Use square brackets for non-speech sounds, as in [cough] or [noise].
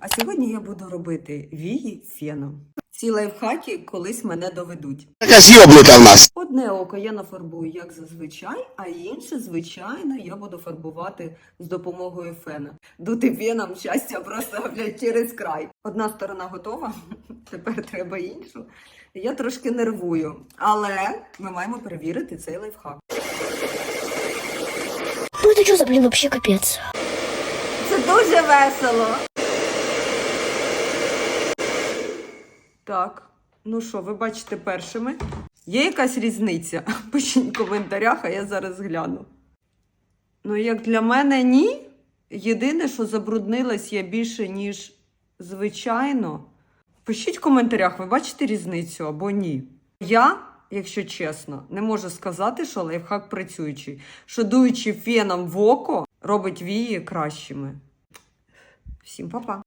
А сьогодні я буду робити вії феном. Ці лайфхаки колись мене доведуть. Якась йоблика в нас. Одне око я нафарбую як зазвичай, а інше, звичайно, я буду фарбувати з допомогою фена. Дути феном щастя просто блядь, через край. Одна сторона готова, [laughs] тепер треба іншу. Я трошки нервую, але ми маємо перевірити цей лайфхак. Ну это что за, блин, вообще капец? Це дуже весело. Так, ну що, ви бачите першими? Є якась різниця? [laughs] Пишіть в коментарях, а я зараз гляну. Ну, як для мене, ні. Єдине, що забруднилась я більше, ніж звичайно. Пишіть в коментарях, ви бачите різницю або ні. Я, якщо чесно, не можу сказати, що лайфхак працюючий. Що дуючи феном в око, робить вії кращими. Всім па-па!